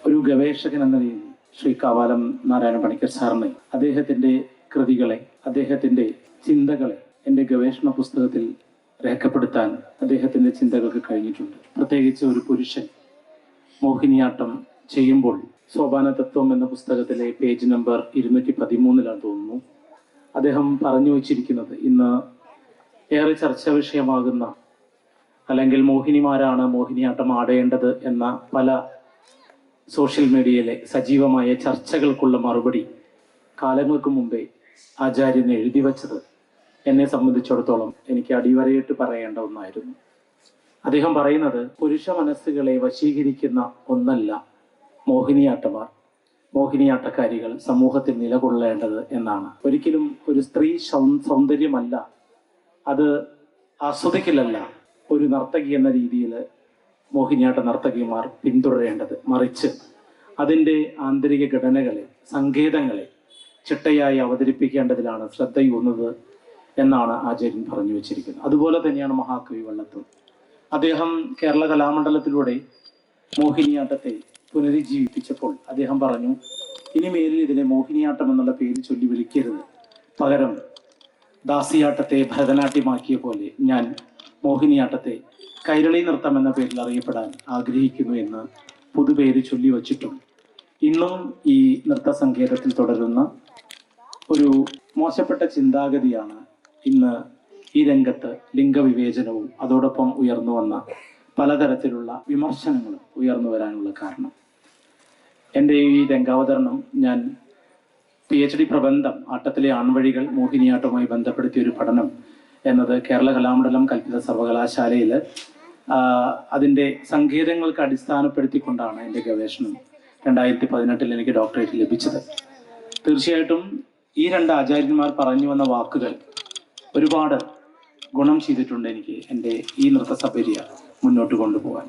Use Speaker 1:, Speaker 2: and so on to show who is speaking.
Speaker 1: ഒരു ഗവേഷകൻ എന്ന രീതിയിൽ ശ്രീ കാവാലം നാരായണ പണിക്കർ സാറിനെ അദ്ദേഹത്തിന്റെ കൃതികളെ അദ്ദേഹത്തിന്റെ ചിന്തകളെ എന്റെ ഗവേഷണ പുസ്തകത്തിൽ രേഖപ്പെടുത്താൻ അദ്ദേഹത്തിന്റെ ചിന്തകൾക്ക് കഴിഞ്ഞിട്ടുണ്ട്. പ്രത്യേകിച്ച് ഒരു പുരുഷൻ മോഹിനിയാട്ടം ചെയ്യുമ്പോൾ സോപാന തത്വം എന്ന പുസ്തകത്തിലെ പേജ് നമ്പർ ഇരുന്നൂറ്റി പതിമൂന്നിലാണ് തോന്നുന്നു. അദ്ദേഹം പറഞ്ഞു വച്ചിരിക്കുന്നത് ഇന്ന് ഏറെ ചർച്ചാ വിഷയമാകുന്ന അല്ലെങ്കിൽ മോഹിനിമാരാണ് മോഹിനിയാട്ടം ആടേണ്ടത് എന്ന പല സോഷ്യൽ മീഡിയയിലെ സജീവമായ ചർച്ചകൾക്കുള്ള മറുപടി കാലങ്ങൾക്ക് മുമ്പേ ആചാര്യൻ എഴുതി വച്ചത് എന്നെ സംബന്ധിച്ചിടത്തോളം എനിക്ക് അടിവരയിട്ട് പറയേണ്ട ഒന്നായിരുന്നു. അദ്ദേഹം പറയുന്നത് പുരുഷ മനസ്സുകളെ വശീകരിക്കുന്ന ഒന്നല്ല മോഹിനിയാട്ടമാർ. മോഹിനിയാട്ടക്കാരികൾ സമൂഹത്തിൽ നിലകൊള്ളേണ്ടത് എന്നാണ്. ഒരിക്കലും ഒരു സ്ത്രീ സൗന്ദര്യമല്ല അത് ആസ്വദിക്കലല്ല ഒരു നർത്തകി എന്ന രീതിയിൽ മോഹിനിയാട്ട നർത്തകിമാർ പിന്തുടരേണ്ടത് മറിച്ച് അതിന്റെ ആന്തരിക ഘടനകളെ സങ്കേതങ്ങളെ ചിട്ടയായി അവതരിപ്പിക്കേണ്ടതിലാണ് ശ്രദ്ധയൂന്നുന്നത് എന്നാണ് ആചാര്യൻ പറഞ്ഞു വെച്ചിരിക്കുന്നത്. അതുപോലെ തന്നെയാണ് മഹാകവി വള്ളത്തോൾ. അദ്ദേഹം കേരള കലാമണ്ഡലത്തിലൂടെ മോഹിനിയാട്ടത്തെ പുനരുജ്ജീവിപ്പിച്ചപ്പോൾ അദ്ദേഹം പറഞ്ഞു ഇനി മേലിൽ ഇതിനെ മോഹിനിയാട്ടം എന്നുള്ള പേര് ചൊല്ലി വിളിക്കരുത്. പകരം ദാസിയാട്ടത്തെ ഭരതനാട്യമാക്കിയ പോലെ ഞാൻ മോഹിനിയാട്ടത്തെ കൈരളി നൃത്തം എന്ന പേരിൽ അറിയപ്പെടാൻ ആഗ്രഹിക്കുന്നു എന്ന് പുതുപേര് ചൊല്ലി വച്ചിട്ടും ഇന്നും ഈ നൃത്ത സങ്കേതത്തിൽ തുടരുന്ന ഒരു മോശപ്പെട്ട ചിന്താഗതിയാണ് ഇന്ന് ഈ രംഗത്ത് ലിംഗവിവേചനവും അതോടൊപ്പം ഉയർന്നു വന്ന പലതരത്തിലുള്ള വിമർശനങ്ങളും ഉയർന്നു വരാനുള്ള കാരണം. എന്റെ ഈ രംഗാവതരണം ഞാൻ പി എച്ച് ഡി പ്രബന്ധം ആട്ടത്തിലെ ആൺവഴികൾ മോഹിനിയാട്ടവുമായി ബന്ധപ്പെടുത്തിയ ഒരു പഠനം എന്നത് കേരള കലാമണ്ഡലം കൽപ്പിത സർവകലാശാലയിൽ അതിന്റെ സങ്കേതങ്ങൾക്ക് അടിസ്ഥാനപ്പെടുത്തിക്കൊണ്ടാണ് എന്റെ ഗവേഷണം രണ്ടായിരത്തി പതിനെട്ടിൽ എനിക്ക് ഡോക്ടറേറ്റ് ലഭിച്ചത്. തീർച്ചയായിട്ടും ഈ രണ്ട് ആചാര്യന്മാർ പറഞ്ഞു വന്ന വാക്കുകൾ ഒരുപാട് ഗുണം ചെയ്തിട്ടുണ്ട് എനിക്ക് എന്റെ ഈ നൃത്തസപര്യ മുന്നോട്ട് കൊണ്ടുപോകാൻ.